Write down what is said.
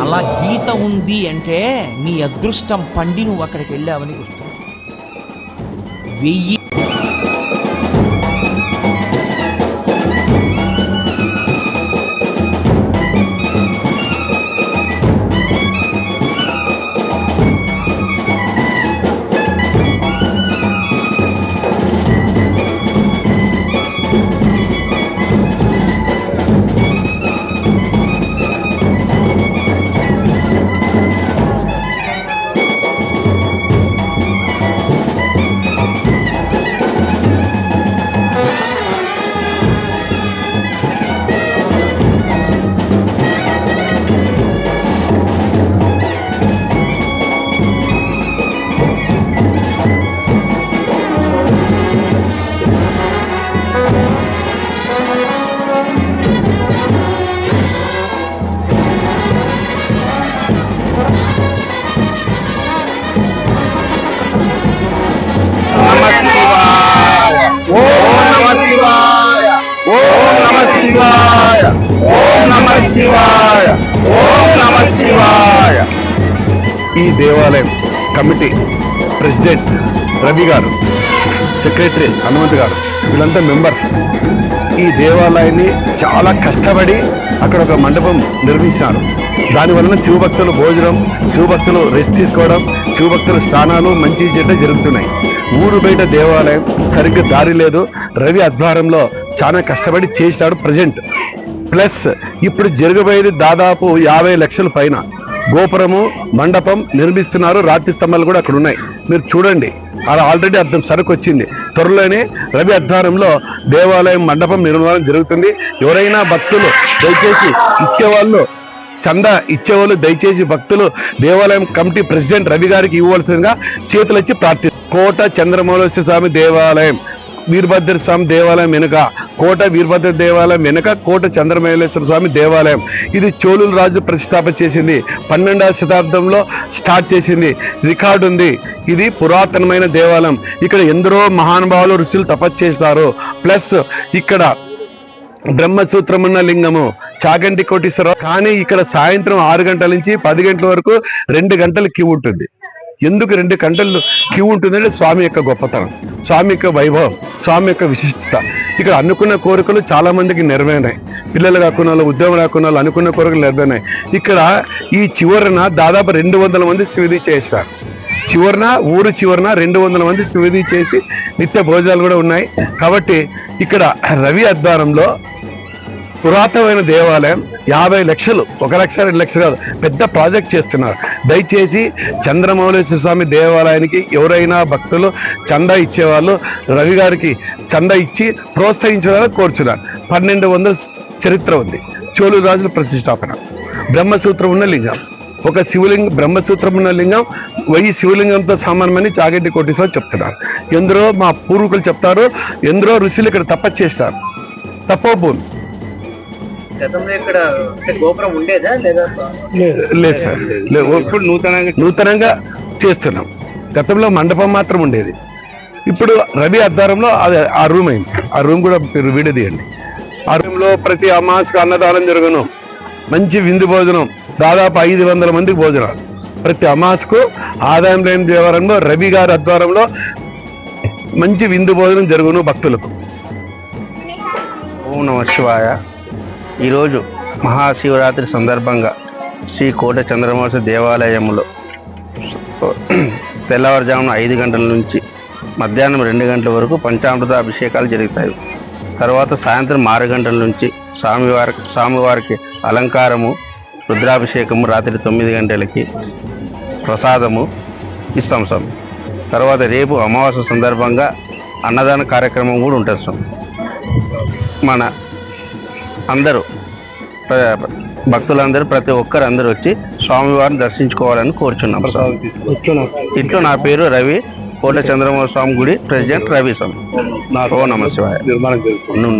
అలా గీత ఉంది అంటే నీ అదృష్టం పండి నువ్వు అక్కడికి వెళ్ళావని గుర్తు. వెయ్యి ఈ దేవాలయం కమిటీ ప్రెసిడెంట్ రవి గారు సెక్రటరీ హనుమంత్ గారు వీళ్ళంతా మెంబర్స్. ఈ దేవాలయాన్ని చాలా కష్టపడి అక్కడ ఒక మండపం నిర్మించారు దాని వలన శివభక్తులు భోజనం శివభక్తులు రెస్ట్ తీసుకోవడం శివభక్తుల స్నానాలు మంచి చెడ్డ జరుగుతున్నాయి. ఊరు బయట దేవాలయం సరిగ్గా దారి లేదు. రవి ఆధ్వర్యంలో చాలా కష్టపడి చేసినాడు ప్రజెంట్ ప్లస్ ఇప్పుడు జరగబోయేది దాదాపు యాభై లక్షల పైన. గోపురము మండపం నిర్మిస్తున్నారు. రాతి స్తంభాలు కూడా అక్కడ ఉన్నాయి మీరు చూడండి. అలా ఆల్రెడీ అర్థం సరుకు వచ్చింది త్వరలోనే రవి అధ్వారంలో దేవాలయం మండపం నిర్మాణం జరుగుతుంది. ఎవరైనా భక్తులు దయచేసి ఇచ్చేవాళ్ళు చందా ఇచ్చేవాళ్ళు దయచేసి భక్తులు దేవాలయం కమిటీ ప్రెసిడెంట్ రవి గారికి ఇవ్వవలసిందిగా చేతులచ్చి ప్రార్థి కోట చంద్రమౌళేశ్వర స్వామి దేవాలయం వీరభద్ర స్వామి దేవాలయం వెనుక కోట వీరభద్ర దేవాలయం వెనుక కోట చంద్రమౌళేశ్వర స్వామి దేవాలయం. ఇది చోళుల రాజు ప్రతిష్టాపన చేసింది. పన్నెండవ శతాబ్దంలో స్టార్ట్ చేసింది. రికార్డు ఉంది. ఇది పురాతనమైన దేవాలయం. ఇక్కడ ఎందరో మహానుభావులు ఋషులు తపస్సు చేస్తారు. ప్లస్ ఇక్కడ బ్రహ్మసూత్రమున్న లింగము చాగంటి కోటీశ్వరరావు కానీ ఇక్కడ సాయంత్రం ఆరు గంటల నుంచి పది గంటల వరకు రెండు గంటలు క్యూ ఉంటుంది. ఎందుకు రెండు గంటలు క్యూ ఉంటుందంటే స్వామి యొక్క గొప్పతనం స్వామి యొక్క వైభవం స్వామి యొక్క విశిష్టత. ఇక్కడ అనుకున్న కోరికలు చాలా మందికి నెరవేరినాయి. పిల్లలు కాకుండా వాళ్ళు ఉద్యోగం కాకుండా వాళ్ళు అనుకున్న కోరికలు నెరవేరినాయి. ఇక్కడ ఈ చివరన దాదాపు రెండు వందల మంది స్విధి చేస్తారు చివరన ఊరు చివరన రెండు వందల మంది స్విధి చేసి నిత్య భోజనాలు కూడా ఉన్నాయి. కాబట్టి ఇక్కడ రవి అద్వారంలో పురాతనమైన దేవాలయం యాభై లక్షలు ఒక లక్ష రెండు లక్షలు కాదు పెద్ద ప్రాజెక్ట్ చేస్తున్నారు. దయచేసి చంద్రమౌళేశ్వర స్వామి దేవాలయానికి ఎవరైనా భక్తులు చందా ఇచ్చేవాళ్ళు రవి గారికి చందా ఇచ్చి ప్రోత్సహించడానికి కోరుచున్నారు పన్నెండు వందల చరిత్ర ఉంది. చోళు రాజుల ప్రతిష్టాపన. బ్రహ్మసూత్రం ఉన్న లింగం. ఒక శివలింగం బ్రహ్మసూత్రం ఉన్న లింగం వెయ్యి శివలింగంతో సమానమని చాగంటి కోటేశ్వరం చెప్తున్నారు. ఎందరో మా పూర్వీకులు చెప్తారు ఎందరో ఋషులు ఇక్కడ తపస్సు చేస్తారు. తపోభూమి. గతంలో ఇక్కడ అంటే గోపురం ఉండేదా లేదా? లేదు. సార్. ఇప్పుడు నూతనంగా నూతనంగా చేస్తున్నాం. గతంలో మండపం మాత్రం ఉండేది. ఇప్పుడు రవి అద్దారంలో అది ఆ రూమ్ అయింది సార్. ఆ రూమ్ కూడా మీరు వీడదీయండి. ఆ రూమ్లో ప్రతి అమాస్కి అన్నదానం జరుగును. మంచి విందు భోజనం. దాదాపు ఐదు వందల మందికి భోజనాలు. ప్రతి అమాస్కు ఆదాయం లేని దేవాలయంలో రవి గారి అద్వారంలో మంచి విందు భోజనం జరుగును భక్తులకు. ఓం నమ శివాయ. ఈరోజు మహాశివరాత్రి సందర్భంగా శ్రీ కోట చంద్రమోస దేవాలయంలో తెల్లవారుజామున ఐదు గంటల నుంచి మధ్యాహ్నం రెండు గంటల వరకు పంచామృత అభిషేకాలు జరుగుతాయి. తర్వాత సాయంత్రం ఆరు గంటల నుంచి స్వామివారి స్వామివారికి అలంకారము రుద్రాభిషేకము రాత్రి తొమ్మిది గంటలకి ప్రసాదము ఇస్తాం స్వామి. తర్వాత రేపు అమావాస్య సందర్భంగా అన్నదాన కార్యక్రమం కూడా ఉంటుంది స్వామి. మన అందరూ భక్తులందరూ ప్రతి ఒక్కరు అందరూ వచ్చి స్వామివారిని దర్శించుకోవాలని కోరుచున్నాం. ఇట్లు నా పేరు రవి కోట చంద్రమోహన్ స్వామి గుడి ప్రెసిడెంట్ రవి స్వామి ఓ నమ శివాయ. నిర్మాణం